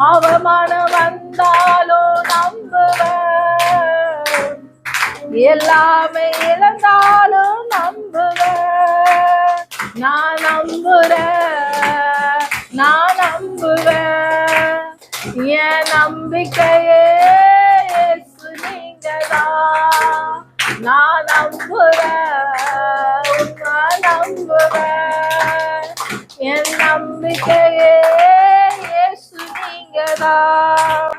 அவமானம் வந்தாலோ நம்புவேன். எல்லாமே இழந்தாலும் நம்புவேன். நான் நம்புறேன் நான் நம்புவேன். என் நம்பிக்கையே இயேசு நீங்கதான் நான் நம்புறேன் உண்மை நம்புறேன் என் நம்பிக்கையே நீங்கதான்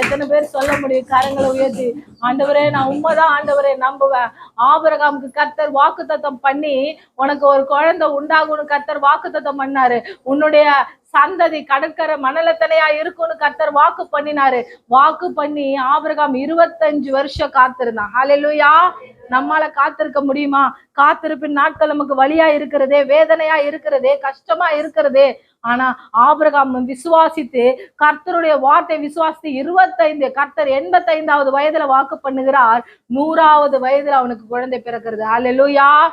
எத்தனை பேர் சொல்ல முடியும்? கரங்களை உயர்த்தி. ஆண்டவரே நான் உண்மைதான் ஆண்டவரே நம்புவேன். ஆபரகாமுக்கு கத்தர் வாக்கு தத்தம் பண்ணி உனக்கு ஒரு குழந்தை உண்டாகும்னு கத்தர் வாக்கு தத்தம் பண்ணாரு. உன்னுடைய சந்ததி கடற்கரை மணலத்தனையா இருக்கும்னு கத்தர் வாக்கு பண்ணினாரு. வாக்கு பண்ணி ஆபரகாம் இருபத்தஞ்சு வருஷம் காத்திருந்தான். ஹalleluya நம்மால காத்திருக்க முடியுமா? காத்திருப்பின் நாட்கள் நமக்கு வழியா இருக்கிறதே வேதனையா இருக்கிறதே கஷ்டமா இருக்கிறதே. ஆனா ஆபிரகாம் விசுவாசித்து கர்த்தருடைய வார்த்தை விசுவாசித்து இருபத்தைந்து கர்த்தர் எண்பத்தைந்தாவது வயதுல வாக்கு பண்ணுகிறார். நூறாவது வயதுல அவனுக்கு குழந்தை பிறக்கிறது. ஹalleluya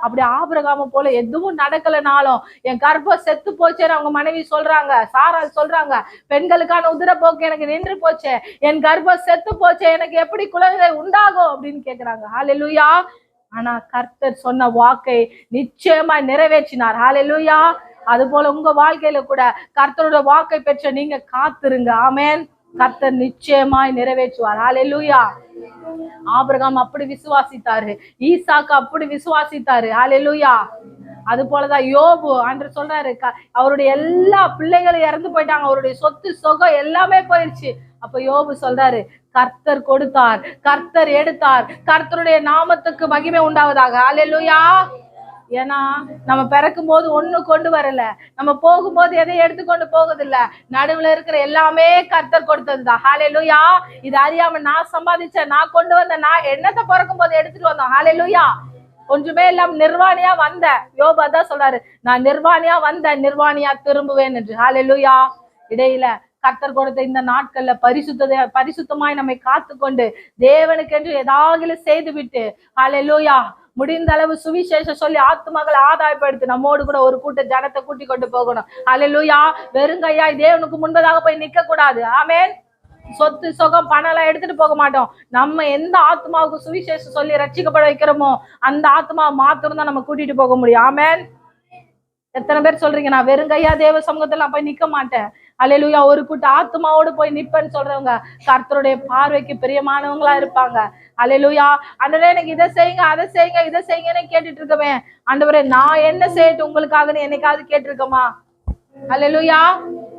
அப்படி ஆபிரகாம போல எதுவும் நடக்கலனாலும் என் கர்ப்பம் செத்து போச்சேன்னு அவங்க மனைவி சொல்றாங்க சாரா சொல்றாங்க. பெண்களுக்கான உதிரப்போக்கு எனக்கு நின்று போச்சே. என் கர்ப்பம் செத்து போச்சே. எனக்கு எப்படி குழந்தை உண்டாகும் அப்படின்னு கேக்குறாங்க. ஹாலெலுயா ஆனா கர்த்தர் சொன்ன வாக்கை நிச்சயமா நிறைவேற்றினார். ஹாலெலுயா அது போல உங்க வாழ்க்கையில கூட கர்த்தரோட வாக்கை பெற்ற நீங்க காத்திருங்க. ஆமேன் கர்த்தர் நிச்சயமாய் நிறைவேற்றுவார். ஹாலெலுயா ஆபிரகாம் அப்படி விசுவாசித்தாரு ஈசாக்கு அப்படி விசுவாசித்தாரு. ஹalleluya அது போலதான் யோபு அன்று சொல்றாரு க- அவருடைய எல்லா பிள்ளைகளும் இறந்து போயிட்டாங்க. அவருடைய சொத்து சொகம் எல்லாமே போயிருச்சு. அப்ப யோபு சொல்றாரு கர்த்தர் கொடுத்தார் கர்த்தர் எடுத்தார் கர்த்தருடைய நாமத்துக்கு மகிமை உண்டாவதாக. ஹalleluya ஏன்னா நம்ம பிறக்கும் போது ஒண்ணு கொண்டு வரல. நம்ம போகும்போது எதையும் எடுத்துக்கொண்டு போகுதில்ல. நடுவுல இருக்கிற எல்லாமே கர்த்தர் கொடுத்ததுதான். ஹalleluya. இது அறியாம நான் சம்பாதிச்சேன் நான் கொண்டு வந்த நான் என்னத்தை பிறக்கும் போது எடுத்துட்டு வந்தோம்? ஹalleluya. ஒன்றுமே இல்லாம நிர்வாணியா வந்தேன் யோபா தான் சொல்றாரு நான் நிர்வாணியா வந்தேன் நிர்வாணியா திரும்புவேன் என்று. ஹalleluya. இடையில கர்த்தர் கொடுத்த இந்த நாட்கள்ல பரிசுத்த பரிசுத்தமாய் நம்மை காத்துக்கொண்டு தேவனுக்கென்று ஏதாவது செய்து விட்டு ஹalleluya. முடிந்த அளவு சுவிசேஷம் சொல்லி ஆத்துமகளை ஆதாயப்படுத்தி. நம்மோடு கூட ஒரு கூட்ட ஜனத்தை கூட்டி கொண்டு போகணும். ஹalleluya. வெறுங்கையா தேவனுக்கு முன்பதாக போய் நிக்க கூடாது ஆமேன். சொத்து சுகம் பணம் எல்லாம் எடுத்துட்டு போக மாட்டோம். நம்ம எந்த ஆத்மாவுக்கு சுவிசேஷம் சொல்லி ரட்சிக்கப்பட வைக்கிறோமோ அந்த ஆத்மாவை மாத்திரம் தான் நம்ம கூட்டிட்டு போக முடியும். ஆமேன். எத்தனை பேர் சொல்றீங்க? நான் வெறுங்கையா தேவ சமூகத்துல போய் நிக்க மாட்டேன். அலையிலுயா ஒரு கூட்ட ஆத்மாவோடு போய் நிப்பேன்னு சொல்றவங்க கர்த்தருடைய பார்வைக்கு பிரியமானவங்களா இருப்பாங்க. அலையிலுயா ஆண்டவரே எனக்கு இதை செய்யுங்க அதை செய்யுங்க இதை செய்யுங்கன்னு கேட்டுட்டு இருக்கவே ஆண்டவரே நான் என்ன செய்யட்டும்? உங்களுக்காகன்னு என்னைக்காவது கேட்டிருக்கோமா? அலையிலுயா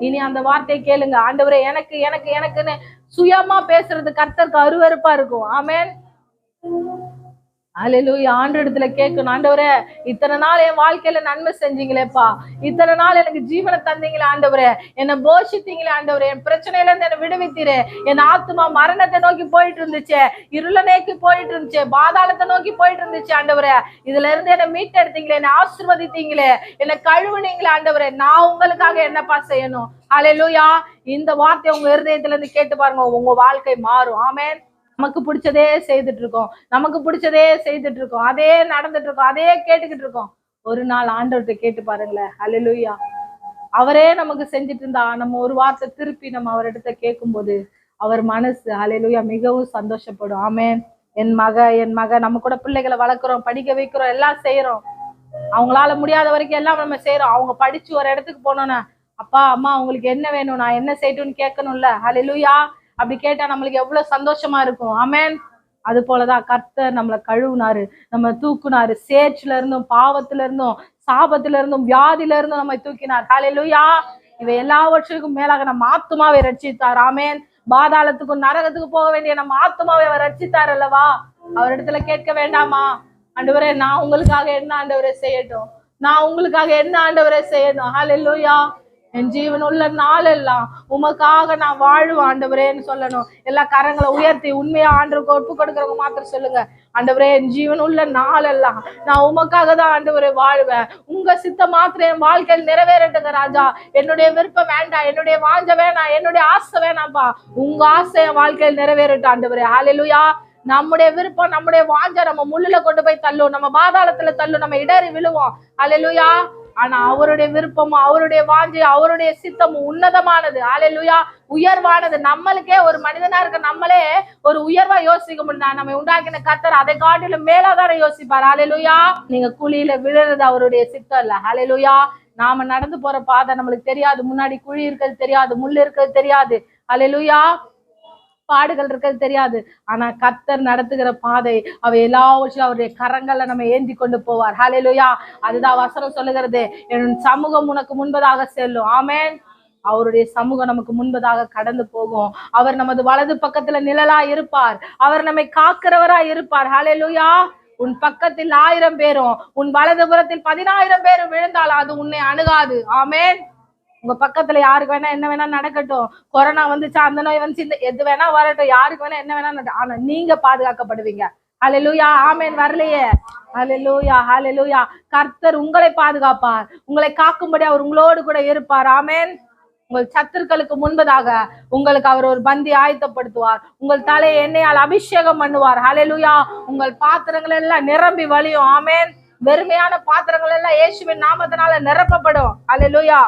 இனி அந்த வார்த்தையை கேளுங்க. ஆண்டவரே எனக்கு எனக்கு எனக்குன்னு சுயமா பேசுறது கர்த்தருக்கு அருவருப்பா இருக்கும். ஆமேன் அலையிலூயா ஆண்டு இடத்துல கேட்கணும். ஆண்டவரே இத்தனை நாள் என் வாழ்க்கையில நன்மை செஞ்சீங்களேப்பா. இத்தனை நாள் எனக்கு ஜீவனை தந்தீங்களே ஆண்டவரே. என்னை போஷித்தீங்களே ஆண்டவரே. என் பிரச்சனையில இருந்து என்னை விடுவித்தீரே. என் ஆத்மா மரணத்தை நோக்கி போயிட்டு இருந்துச்சு இருள நோக்கி போயிட்டு இருந்துச்சு பாதாளத்தை நோக்கி போயிட்டு இருந்துச்சு ஆண்டவரே. இதுல இருந்து என்னை மீட்டெடுத்தீங்களே. என்னை ஆசிர்வதித்தீங்களே. என்னை கழுவுனீங்களே ஆண்டவரே. நான் உங்களுக்காக என்னப்பா செய்யணும்? அலையிலூயா இந்த வார்த்தை உங்க இருதயத்துல இருந்து கேட்டு பாருங்க. உங்க வாழ்க்கை மாறும். ஆமேன். நமக்கு பிடிச்சதே செய்துட்டு இருக்கோம் நமக்கு பிடிச்சதே செய்துட்டு இருக்கோம் அதே நடந்துட்டு இருக்கோம் அதே கேட்டுக்கிட்டு இருக்கோம் ஒரு நாள் ஆண்டவர்கிட்ட கேட்டு பாருங்களேன். அல்லேலூயா அவரே நமக்கு செஞ்சுட்டு இருந்தா நம்ம ஒரு வார்த்தை திருப்பி நம்ம அவரிடத்த கேட்கும்போது அவர் மனசு அலையிலுயா மிகவும் சந்தோஷப்படும். ஆமேன் என் மக என் மக நம்ம கூட பிள்ளைகளை வளர்க்குறோம் படிக்க வைக்கிறோம் எல்லாம் செய்யறோம் அவங்களால முடியாத வரைக்கும் எல்லாம் நம்ம செய்யறோம் அவங்க படிச்சு ஒரு இடத்துக்கு போனோன்னா அப்பா அம்மா அவங்களுக்கு என்ன வேணும்? நான் என்ன செய்யட்டும்னு கேட்கணும்ல? அலையிலுயா அப்படி கேட்டா நம்மளுக்கு எவ்வளவு சந்தோஷமா இருக்கும். அமேன் அது போலதான் கர்த்தர் நம்மளை கழுவுனாரு நம்ம தூக்குனாரு. சேற்றுல இருந்தும் பாவத்துல இருந்தும் சாபத்துல இருந்தும் வியாதியில இருந்தும் நம்ம தூக்கினார். ஹalleluya இவை எல்லாவற்றுக்கும் மேலாக நம்ம ஆத்துமாவை ரட்சித்தார். ஆமேன். பாதாளத்துக்கும் நரகத்துக்கு போக வேண்டிய நம்ம ஆத்துமாவை அவர் ரட்சித்தார் அல்லவா? அவரிடத்துல கேட்க வேண்டாமா? ஆண்டவரே நான் உங்களுக்காக என்ன ஆண்டவரே செய்யட்டும்? நான் உங்களுக்காக என்ன ஆண்டவரே செய்யணும்? ஹalleluya என் ஜீவன் உள்ள நாளெல்லாம் உமக்காக நான் வாழுவேன் ஆண்டவரேன்னு சொல்லணும். எல்லா கரங்களை உயர்த்தி உண்மையா ஆண்டவருக்கு ஒப்பு கொடுக்கறவங்க மாத்திரம் சொல்லுங்க. ஆண்டவரே என் ஜீவன் உள்ள நாளெல்லாம் நான் உமக்காக தான் ஆண்டவரே வாழ்வேன். உங்க சித்த மாத்திரம் என் வாழ்க்கையில் நிறைவேறட்டுங்க ராஜா. என்னுடைய விருப்பம் வேண்டாம் என்னுடைய வாஞ்ச வேணாம் என்னுடைய ஆசை வேணாம்ப்பா உங்க ஆசை என் வாழ்க்கையில் நிறைவேறட்டும் ஆண்டவரே. ஆலையிலுயா நம்முடைய விருப்பம் நம்முடைய வாஞ்ச நம்ம முள்ளுல கொண்டு போய் தள்ளும் நம்ம பாதாளத்துல தள்ளும் நம்ம இடறி விழுவோம். அலையிலுயா ஆனா அவருடைய விருப்பமும் அவருடைய வாஞ்சை அவருடைய சித்தமும் உன்னதமானது. ஹalleluya உயர்வானது. நம்மளுக்கே ஒரு மனிதனா இருக்க நம்மளே ஒரு உயர்வா யோசிக்க முடியும் நம்ம உண்டாக்கின கத்தர் அதை காட்டிலும் மேலாதார யோசிப்பார். ஹalleluya நீங்க குழியில விழுறது அவருடைய சித்தம் இல்ல. ஹalleluya நாம நடந்து போற பாதை நம்மளுக்கு தெரியாது. முன்னாடி குழி இருக்கிறது தெரியாது. முள் இருக்கிறது தெரியாது. ஹalleluya பாடுகள் இருக்கிறது தெரியாது. ஆனா கத்தர் நடத்துகிற பாதை அவ எல்லாவற்றையும் அவருடைய கரங்களை நம்ம ஏந்தி கொண்டு போவார். ஹalleluya அதுதான் வசனம் சொல்லுகிறது. என் சமூகம் உனக்கு முன்பதாக செல்லும். ஆமேன் அவருடைய சமூகம் நமக்கு முன்பதாக கடந்து போகும். அவர் நமது வலது பக்கத்துல நிழலா இருப்பார். அவர் நம்மை காக்கிறவரா இருப்பார். ஹalleluya உன் பக்கத்தில் ஆயிரம் பேரும் உன் வலது புறத்தில் பதினாயிரம் பேரும் விழுந்தால் அது உன்னை அணுகாது. ஆமேன் உங்க பக்கத்துல யாருக்கு வேணா என்ன வேணா நடக்கட்டும். கொரோனா வந்துச்சு அந்த நோய் வந்துச்சு இந்த எது வேணா வரட்டும் யாருக்கு வேணா என்ன வேணா ஆனா நீங்க பாதுகாக்கப்படுவீங்க. ஹalleluya ஆமேன் வரலையே. ஹalleluya லூயா கர்த்தர் உங்களை பாதுகாப்பார். உங்களை காக்கும்படி அவர் உங்களோடு கூட இருப்பார். ஆமேன். உங்கள் சத்துருக்களுக்கு முன்பதாக உங்களுக்கு அவர் ஒரு பந்தி ஆயத்தப்படுத்துவார். உங்கள் தலையை எண்ணெயால் அபிஷேகம் பண்ணுவார். ஹalleluya. உங்கள் பாத்திரங்கள் எல்லாம் நிரம்பி வழியும். ஆமேன். வெறுமையான பாத்திரங்கள் எல்லாம் இயேசுவின் நாமத்தினால நிரப்பப்படும். ஹalleluya.